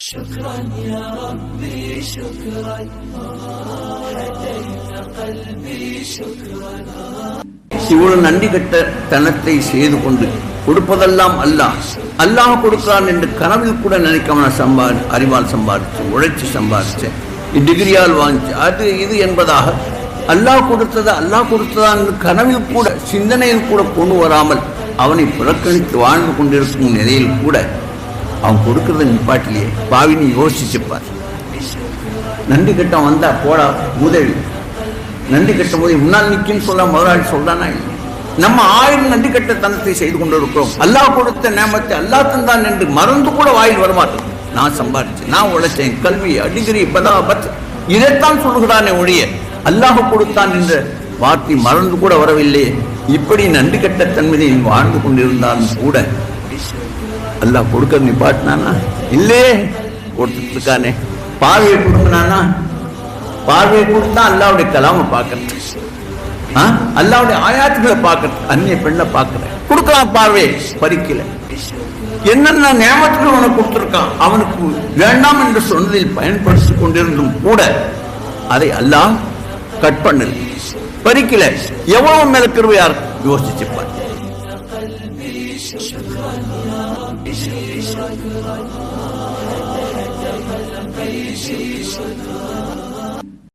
شكرا يا ربي شكرا هديت قلبي شكرا இவ்வளவு நன்றி கட்ட தனத்தை செய்து கொண்டு கொடுப்பதெல்லாம் அல்லாஹ் அல்லாஹ் கொடுக்கிறான் என்று கனவில் கூட நினைக்காம நான் சம்பாதி அறிவால் சம்பாதிச்சேன் உழைச்சி சம்பாதிச்சேன் டிகிரியால் வாங்கிச்சு அது இது என்பதாக அல்லாஹ் கொடுத்தது அல்லாஹ் கொடுத்ததான் என்று கனவில் கூட சிந்தனையில் கூட கொண்டு வராமல் அவனை புறக்கணித்து வாழ்ந்து கொண்டிருக்கும் நிலையில் கூட அவன் கொடுக்கறத நிப்பாட்டிலேயே பாவினி யோசிச்சுப்பார் நன்றி கட்டம் வந்தா போடா உதவி நன்றி கட்டும் போது முன்னால் நிற்கும் சொல்ல முதலாளி சொல்றானா இல்லை. நம்ம ஆயிரம் நன்றி கட்ட தனத்தை செய்து கொண்டிருக்கிறோம். அல்லாஹ் கொடுத்த நேமத்தை அல்லாஹ் தந்தான் என்று மறந்து கூட வாயில் வரமாட்டோம் நான் சம்பாதிச்சேன் நான் உழைச்சேன் கல்வி அடிகிரி பதா பத். இதைத்தான் சொல்லுகிறானே ஒழிய அல்லாஹ் கொடுத்தான் என்ற வார்த்தை மறந்து கூட வரவில்லையே. இப்படி நன்றி கட்ட தன்மையை வாழ்ந்து கொண்டிருந்தாலும் கூட அல்லாஹ் கொடுக்க நிப்பாட்டினானா? இல்லையே கொடுத்துருக்கானே பார்வையை கொடுக்கணானா பார்வையை கொடுத்தா அல்லாவுடைய கலாம பார்க்கறது. ஆ? அல்லாவுடைய ஆயாத்துகளை பார்க்கறது. அந்நிய பெண்ணை பார்க்கறேன் கொடுக்கலாம் பார்வை பறிக்கல. என்னென்ன நியமத்துகள் உனக்கு கொடுத்துருக்கான்? அவனுக்கு வேண்டாம் என்று சொன்னதில் பயன்படுத்தி கொண்டிருந்தும் கூட அதை அல்லாஹ் கட் பண்ணல. பறிக்கல. எவ்வளவு மேல கிருவையார் شكرا يا ربي شكرا حتى حتى قلبي شكرا